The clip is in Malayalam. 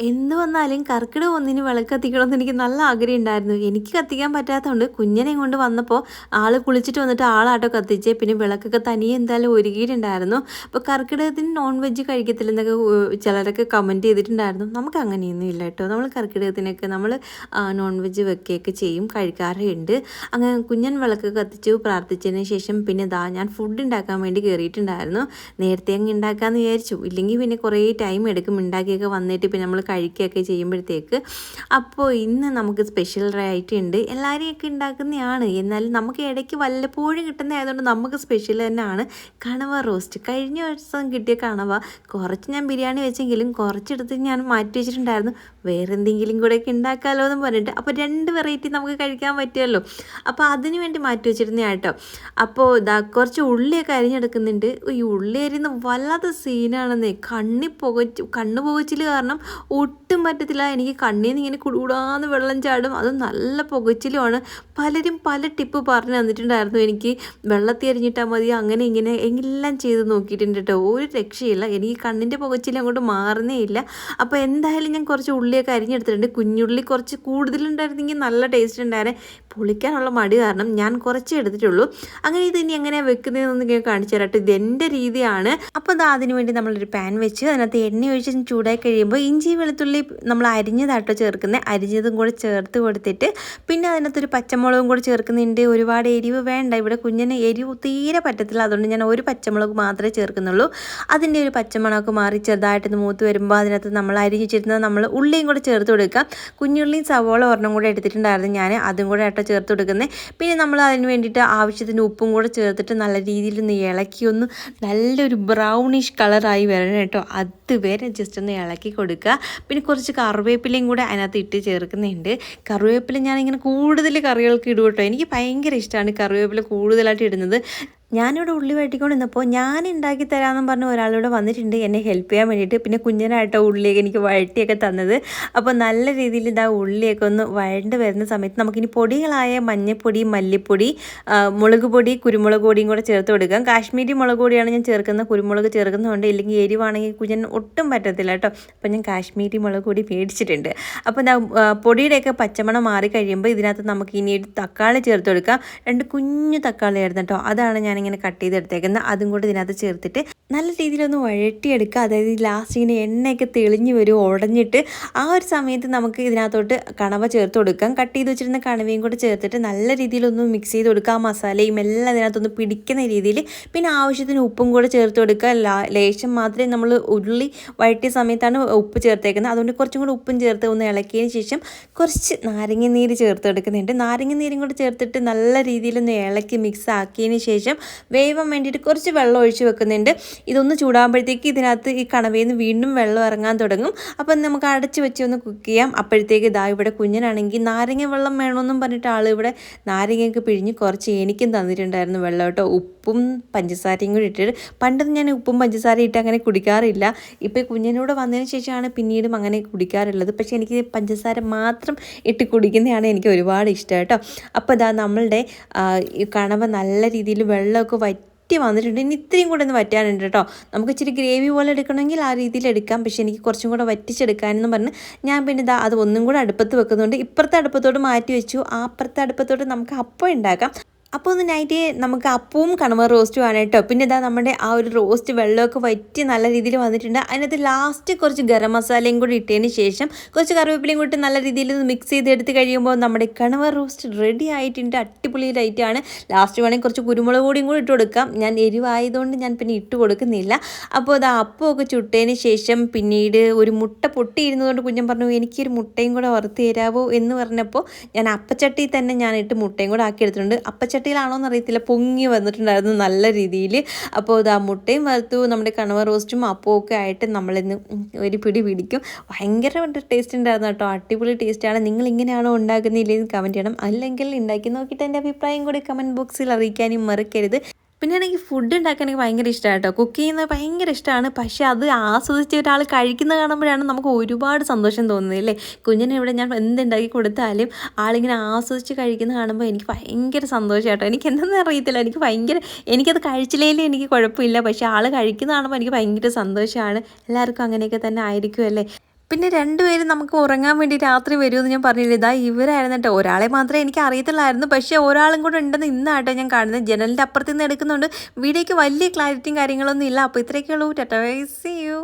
എന്ത് വന്നാലും കർക്കിടക ഒന്നിന് വിളക്ക് കത്തിക്കണമെന്ന് എനിക്ക് നല്ല ആഗ്രഹം ഉണ്ടായിരുന്നു എനിക്ക് കത്തിക്കാൻ പറ്റാത്തതുകൊണ്ട് കുഞ്ഞനെ കൊണ്ട് വന്നപ്പോൾ ആൾ കുളിച്ചിട്ട് വന്നിട്ട് ആളാട്ടോ കത്തിച്ച്. പിന്നെ വിളക്കൊക്കെ തനിയെ എന്തായാലും ഒരുക്കിയിട്ടുണ്ടായിരുന്നു. അപ്പോൾ കർക്കിടകത്തിന് നോൺ വെജ് കഴിക്കത്തില്ലെന്നൊക്കെ ചിലരൊക്കെ കമന്റ് ചെയ്തിട്ടുണ്ടായിരുന്നു. നമുക്ക് അങ്ങനെയൊന്നും ഇല്ല കേട്ടോ. നമ്മൾ കർക്കിടകത്തിനൊക്കെ നമ്മൾ നോൺ വെജ് വെക്കുകയൊക്കെ ചെയ്യും കഴിക്കാറുണ്ട്. അങ്ങനെ കുഞ്ഞൻ വിളക്ക് കത്തിച്ചു പ്രാർത്ഥിച്ചതിന് ശേഷം പിന്നെ ദാ ഞാൻ ഫുഡ് ഉണ്ടാക്കാൻ വേണ്ടി കയറിയിട്ടുണ്ടായിരുന്നു. നേരത്തെ അങ്ങ് ഉണ്ടാക്കാമെന്ന് വിചാരിച്ചു. ഇല്ലെങ്കിൽ പിന്നെ കുറേ ടൈം എടുക്കും. ഉണ്ടാക്കിയൊക്കെ വന്നിട്ട് പിന്നെ നമ്മൾ കഴിക്കുകയൊക്കെ ചെയ്യുമ്പോഴത്തേക്ക് അപ്പോൾ ഇന്ന് നമുക്ക് സ്പെഷ്യൽ റൈറ്റ് ഉണ്ട് എല്ലാവരെയൊക്കെ ഉണ്ടാക്കുന്നതാണ്. എന്നാലും നമുക്ക് ഇടയ്ക്ക് വല്ലപ്പോഴും കിട്ടുന്നതായതുകൊണ്ട് നമുക്ക് സ്പെഷ്യൽ തന്നെയാണ്. കണവ റോസ്റ്റ് കഴിഞ്ഞ ദിവസം കിട്ടിയ കണവ. കുറച്ച് ഞാൻ ബിരിയാണി വെച്ചെങ്കിലും കുറച്ചെടുത്ത് ഞാൻ മാറ്റി വെച്ചിട്ടുണ്ടായിരുന്നു. വേറെ എന്തെങ്കിലും കൂടെയൊക്കെ ഉണ്ടാക്കാമല്ലോ എന്ന് പറഞ്ഞിട്ട്. അപ്പോൾ രണ്ട് വെറൈറ്റി നമുക്ക് കഴിക്കാൻ പറ്റുമല്ലോ. അപ്പോൾ അതിന് വേണ്ടി മാറ്റി വെച്ചിരുന്ന കേട്ടോ. അപ്പോൾ ഇതാ കുറച്ച് ഉള്ളിയൊക്കെ അരിഞ്ഞെടുക്കുന്നുണ്ട്. ഈ ഉള്ളി അരിയുന്ന വല്ലാത്ത സീനാണെന്നേ കണ്ണി പുകച്ച് കണ്ണ് പുകച്ചിൽ കാരണം ഒട്ടും പറ്റത്തില്ല. എനിക്ക് കണ്ണിൽ നിന്ന് ഇങ്ങനെ കുടുകൂടാന്ന് വെള്ളം ചാടും. അത് നല്ല പുകച്ചിലുമാണ്. പലരും പല ടിപ്പ് പറഞ്ഞു തന്നിട്ടുണ്ടായിരുന്നു. എനിക്ക് വെള്ളത്തി അരിഞ്ഞിട്ടാൽ മതി. അങ്ങനെ ഇങ്ങനെ എല്ലാം ചെയ്ത് നോക്കിയിട്ടുണ്ട് കേട്ടോ ഒരു രക്ഷയില്ല. എനിക്ക് കണ്ണിന്റെ പുകച്ചിൽ അങ്ങോട്ട് മാറുന്നേ ഇല്ല. അപ്പോൾ എന്തായാലും ഞാൻ കുറച്ച് ഉള്ളിയൊക്കെ അരിഞ്ഞെടുത്തിട്ടുണ്ട്. കുഞ്ഞുള്ളി കുറച്ച് കൂടുതലുണ്ടായിരുന്നെങ്കിൽ നല്ല ടേസ്റ്റ് ഉണ്ടായിരുന്നേ. പൊളിക്കാനുള്ള മടി കാരണം ഞാൻ കുറച്ചേ എടുത്തിട്ടുള്ളൂ. അങ്ങനെ ഇത് ഇനി എങ്ങനെ വെക്കുന്നതെന്ന് ഞാൻ കാണിച്ചു തരാട്ടെ ഇത് എന്റെ രീതിയാണ്. അപ്പോൾ അത് അതിന് വേണ്ടി നമ്മളൊരു പാൻ വെച്ച് അതിനകത്ത് എണ്ണ ഒഴിച്ച് ചൂടായി കഴിയുമ്പോൾ ഇഞ്ചി വെളുത്തുള്ളി നമ്മൾ അരിഞ്ഞതാട്ടോ ചേർക്കുന്നത്. അരിഞ്ഞതും കൂടെ ചേർത്ത് കൊടുത്തിട്ട് പിന്നെ അതിനകത്തൊരു പച്ചമുളകും കൂടെ ചേർക്കുന്നുണ്ട്. ഒരുപാട് എരിവ് വേണ്ട. ഇവിടെ കുഞ്ഞിന് എരിവ് തീരെ പറ്റത്തില്ല. അതുകൊണ്ട് ഞാൻ ഒരു പച്ചമുളക് മാത്രമേ ചേർക്കുന്നുള്ളൂ. അതിന്റെ ഒരു പച്ചമുളക് മാറി ചെറുതായിട്ടൊന്ന് മൂത്ത് വരുമ്പോൾ അതിനകത്ത് നമ്മൾ അരിഞ്ഞിച്ചിരുന്നത് നമ്മൾ ഉള്ളിയും കൂടെ ചേർത്ത് കൊടുക്കാം. കുഞ്ഞുള്ളിയും സവോള ഒരെണ്ണം കൂടെ എടുത്തിട്ടുണ്ടായിരുന്നു ഞാൻ. അതും കൂടെ ആട്ടോ ചേർത്ത് കൊടുക്കുന്നത് പിന്നെ നമ്മൾ അതിന് വേണ്ടിയിട്ട് ആവശ്യത്തിന് ഉപ്പും കൂടെ ചേർത്തിട്ട് നല്ല രീതിയിൽ ഒന്ന് ഇളക്കി ഒന്ന് നല്ലൊരു ബ്രൗണിഷ് കളറായി വരണം കേട്ടോ. അതുവരെ ജസ്റ്റ് ഒന്ന് ഇളക്കി കൊടുക്കുക. പിന്നെ കുറച്ച് കറിവേപ്പിലയും കൂടെ അതിനകത്ത് ഇട്ട് ചേർക്കുന്നുണ്ട്. കറിവേപ്പില ഞാനിങ്ങനെ കൂടുതൽ കറികൾക്ക് ഇടും കേട്ടോ. എനിക്ക് ഭയങ്കര ഇഷ്ടമാണ് കറിവേപ്പില കൂടുതലായിട്ട് ഇടുന്നത്. ഞാനിവിടെ ഉള്ളി വെട്ടിക്കൊണ്ട് നിന്നപ്പോൾ ഞാൻ ഉണ്ടാക്കി തരാമെന്നും പറഞ്ഞ് ഒരാളിവിടെ വന്നിട്ടുണ്ട് എന്നെ ഹെൽപ്പ് ചെയ്യാൻ വേണ്ടിയിട്ട്. പിന്നെ കുഞ്ഞനായിട്ടോ ഉള്ളിയൊക്കെ എനിക്ക് വഴറ്റിയൊക്കെ തന്നത്. അപ്പോൾ നല്ല രീതിയിൽ ഇതാ ഉള്ളിയൊക്കെ ഒന്ന് വഴണ്ട് വരുന്ന സമയത്ത് നമുക്കിനി പൊടികളായ മഞ്ഞപ്പൊടി മല്ലിപ്പൊടി മുളക് പൊടി കുരുമുളക് പൊടിയും കൂടെ ചേർത്ത് കൊടുക്കാം. കാശ്മീരി മുളക് പൊടിയാണ് ഞാൻ ചേർക്കുന്നത് കുരുമുളക് ചേർക്കുന്നതുകൊണ്ട് ഇല്ലെങ്കിൽ എരിവാണെങ്കിൽ കുഞ്ഞൻ ഒട്ടും പറ്റത്തില്ല കേട്ടോ. അപ്പോൾ ഞാൻ കാശ്മീരി മുളക് പൊടി മേടിച്ചിട്ടുണ്ട്. അപ്പോൾ ആ, പൊടിയുടെയൊക്കെ പച്ചമണം മാറി കഴിയുമ്പോൾ ഇതിനകത്ത് നമുക്ക് ഇനി ഒരു തക്കാളി ചേർത്ത് കൊടുക്കാം. രണ്ട് കുഞ്ഞു തക്കാളി ആയിരുന്നു കേട്ടോ. അതാണ് ഞാനിങ്ങനെ കട്ട് ചെയ്തെടുത്തേക്കുന്നത് അതും കൂടി ഇതിനകത്ത് ചേർത്തിട്ട് നല്ല രീതിയിലൊന്ന് വഴറ്റിയെടുക്കുക. അതായത് ലാസ്റ്റ് ഇങ്ങനെ എണ്ണയൊക്കെ തെളിഞ്ഞ് വരും ഉടഞ്ഞിട്ട് ആ ഒരു സമയത്ത് നമുക്ക് ഇതിനകത്തോട്ട് കണവ ചേർത്ത് കൊടുക്കാം. കട്ട് ചെയ്ത് വെച്ചിരുന്ന കണവയും കൂടെ ചേർത്തിട്ട് നല്ല രീതിയിലൊന്ന് മിക്സ് ചെയ്ത് കൊടുക്കുക. ആ മസാലയും എല്ലാം ഇതിനകത്തൊന്ന് പിടിക്കുന്ന രീതിയിൽ. പിന്നെ ആവശ്യത്തിന് ഉപ്പും കൂടെ ചേർത്ത് കൊടുക്കുക. ലേശം മാത്രമേ നമ്മൾ ഉള്ളി വഴറ്റിയ സമയത്താണ് ഉപ്പ് ചേർത്തേക്കുന്നത്. അതുകൊണ്ട് കുറച്ചും കൂടെ ഉപ്പും ചേർത്ത് ഒന്ന് ഇളക്കിയതിന് ശേഷം കുറച്ച് നാരങ്ങ നീര് ചേർത്ത് കൊടുക്കുന്നുണ്ട് നാരങ്ങ നീരും കൂടെ ചേർത്തിട്ട് നല്ല രീതിയിലൊന്ന് ഇളക്കി മിക്സ് ആക്കിയതിന് ശേഷം വേവാൻ വേണ്ടിയിട്ട് കുറച്ച് വെള്ളം ഒഴിച്ച് വെക്കുന്നുണ്ട്. ഇതൊന്ന് ചൂടാകുമ്പോഴത്തേക്ക് ഇതിനകത്ത് ഈ കണവയിൽ നിന്ന് വീണ്ടും വെള്ളം ഇറങ്ങാൻ തുടങ്ങും. അപ്പം നമുക്ക് അടച്ച് വെച്ച് ഒന്ന് കുക്ക് ചെയ്യാം. അപ്പോഴത്തേക്ക് ഇതാ ഇവിടെ കുഞ്ഞിനാണെങ്കിൽ നാരങ്ങ വെള്ളം വേണമെന്നും പറഞ്ഞിട്ട് ആൾ ഇവിടെ നാരങ്ങയൊക്കെ പിഴിഞ്ഞ് കുറച്ച് എനിക്കും തന്നിട്ടുണ്ടായിരുന്നു വെള്ളം കേട്ടോ. ഉപ്പും പഞ്ചസാരയും കൂടി ഇട്ടിട്ട്. പണ്ടൊന്നും ഞാൻ ഉപ്പും പഞ്ചസാരയും ഇട്ട് അങ്ങനെ കുടിക്കാറില്ല. ഇപ്പോൾ കുഞ്ഞിനൂടെ വന്നതിന് ശേഷമാണ് പിന്നീടും അങ്ങനെ കുടിക്കാറുള്ളത്. പക്ഷേ എനിക്ക് പഞ്ചസാര മാത്രം ഇട്ട് കുടിക്കുന്നതാണ് എനിക്ക് ഒരുപാട് ഇഷ്ടം കേട്ടോ. അപ്പോൾ ഇതാ നമ്മളുടെ കണവ നല്ല രീതിയിൽ വെള്ളമൊക്കെ വറ്റി വന്നിട്ടുണ്ട്. ഇനി ഇത്രയും കൂടെ ഒന്ന് വറ്റാനുണ്ട് കേട്ടോ. നമുക്ക് ഇച്ചിരി ഗ്രേവി പോലെ എടുക്കണമെങ്കിൽ ആ രീതിയിൽ എടുക്കാം. പക്ഷേ എനിക്ക് കുറച്ചും കൂടെ വറ്റിച്ചെടുക്കാനെന്ന് പറഞ്ഞ് ഞാൻ പിന്നെ ഇതാ അത് ഒന്നും കൂടെ അടുപ്പത്ത് വെക്കുന്നുണ്ട്. ഇപ്പുറത്തെ അടുപ്പത്തോട് മാറ്റി വെച്ചു. ആ അപ്പുറത്തെ അടുപ്പത്തോട് നമുക്ക് അപ്പം ഉണ്ടാക്കാം. അപ്പോൾ ഒന്ന് നൈറ്റ് നമുക്ക് അപ്പവും കണവ റോസ്റ്റുമാണ് കേട്ടോ പിന്നെ ഇതാ നമ്മുടെ ആ ഒരു റോസ്റ്റ് വെള്ളമൊക്കെ വറ്റി നല്ല രീതിയിൽ വന്നിട്ടുണ്ട്. അതിനകത്ത് ലാസ്റ്റ് കുറച്ച് ഗരം മസാലയും കൂടി ഇട്ടതിന് ശേഷം കുറച്ച് കറിവേപ്പിലയും കൂട്ടി നല്ല രീതിയിൽ മിക്സ് ചെയ്തെടുത്ത് കഴിയുമ്പോൾ നമ്മുടെ കണവ റോസ്റ്റ് റെഡി ആയിട്ടുണ്ട്. അടിപൊളിയായിട്ടാണ് ലാസ്റ്റ് വേണമെങ്കിൽ കുറച്ച് കുരുമുളക് പൊടിയും കൂടി ഇട്ട് കൊടുക്കാം. ഞാൻ എരിവായതുകൊണ്ട് ഞാൻ പിന്നെ ഇട്ട് കൊടുക്കുന്നില്ല. അപ്പോൾ അത് അപ്പമൊക്കെ ചുട്ടതിന് ശേഷം പിന്നീട് ഒരു മുട്ട പൊട്ടിയിരുന്നതുകൊണ്ട് കുഞ്ഞൻ പറഞ്ഞു എനിക്കൊരു മുട്ടയും കൂടെ വറുത്ത് തരാവോ? എന്ന് പറഞ്ഞപ്പോൾ ഞാൻ അപ്പച്ചട്ടിയിൽ തന്നെ ഞാനിട്ട് മുട്ടയും കൂടെ ആക്കി എടുത്തിട്ടുണ്ട് അപ്പച്ചട്ടിയിലാണോ എന്ന് അറിയത്തില്ല പൊങ്ങി വന്നിട്ടുണ്ടായിരുന്നു നല്ല രീതിയിൽ. അപ്പോൾ ഇത് ആ മുട്ടയും വറുത്തു നമ്മുടെ കണവ റോസ്റ്റും അപ്പവും ഒക്കെ ആയിട്ട് നമ്മളിന്ന് ഒരു പിടി പിടിക്കും. ഭയങ്കര ടേസ്റ്റ് ഉണ്ടായിരുന്നു കേട്ടോ. അടിപൊളി ടേസ്റ്റാണ് നിങ്ങൾ ഇങ്ങനെയാണോ ഉണ്ടാക്കുന്നില്ലെന്ന് കമന്റ് ചെയ്യണം. അല്ലെങ്കിൽ ഉണ്ടാക്കി നോക്കിയിട്ട് എന്റെ അഭിപ്രായം കൂടി കമന്റ് ബോക്സിൽ അറിയിക്കാനും മറക്കരുത്. പിന്നെ എനിക്ക് ഫുഡ് ഉണ്ടാക്കാൻ എനിക്ക് ഭയങ്കര ഇഷ്ടമാണ് കേട്ടോ. കുക്ക് ചെയ്യുന്നത് ഭയങ്കര ഇഷ്ടമാണ് പക്ഷേ അത് ആസ്വദിച്ച് ഒരാൾ കഴിക്കുന്നത് കാണുമ്പോഴാണ് നമുക്ക് ഒരുപാട് സന്തോഷം തോന്നുന്നത് അല്ലേ? കുഞ്ഞിനെ ഇവിടെ ഞാൻ എന്തുണ്ടാക്കി കൊടുത്താലും ആളിങ്ങനെ ആസ്വദിച്ച് കഴിക്കുന്നത് കാണുമ്പോൾ എനിക്ക് ഭയങ്കര സന്തോഷം കേട്ടോ. എനിക്ക് എന്തെന്ന് അറിയത്തില്ല. എനിക്ക് ഭയങ്കര എനിക്കത് കഴിച്ചില്ലെങ്കിലും എനിക്ക് കുഴപ്പമില്ല. പക്ഷേ ആൾ കഴിക്കുന്ന കാണുമ്പോൾ എനിക്ക് ഭയങ്കര സന്തോഷമാണ്. എല്ലാവർക്കും അങ്ങനെയൊക്കെ തന്നെ ആയിരിക്കും അല്ലേ? പിന്നെ രണ്ടുപേരും നമുക്ക് ഉറങ്ങാൻ വേണ്ടി രാത്രി വരുമെന്ന് ഞാൻ പറഞ്ഞില്ല? ഇതാ ഇവരായിരുന്നു കേട്ടോ ഒരാളെ മാത്രമേ എനിക്ക് അറിയത്തുള്ളായിരുന്നു. പക്ഷേ ഒരാളും കൂടെ ഉണ്ടെന്ന് ഇന്നാട്ടോ ഞാൻ കാണുന്നത്. ജനലിന്റെ അപ്പുറത്ത് നിന്ന് എടുക്കുന്നുണ്ട്. വീഡിയോയ്ക്ക് വലിയ ക്ലാരിറ്റിയും കാര്യങ്ങളൊന്നും ഇല്ല. അപ്പോൾ ഇത്രയൊക്കെ ഉള്ളൂ ടാറ്റാ സി യു.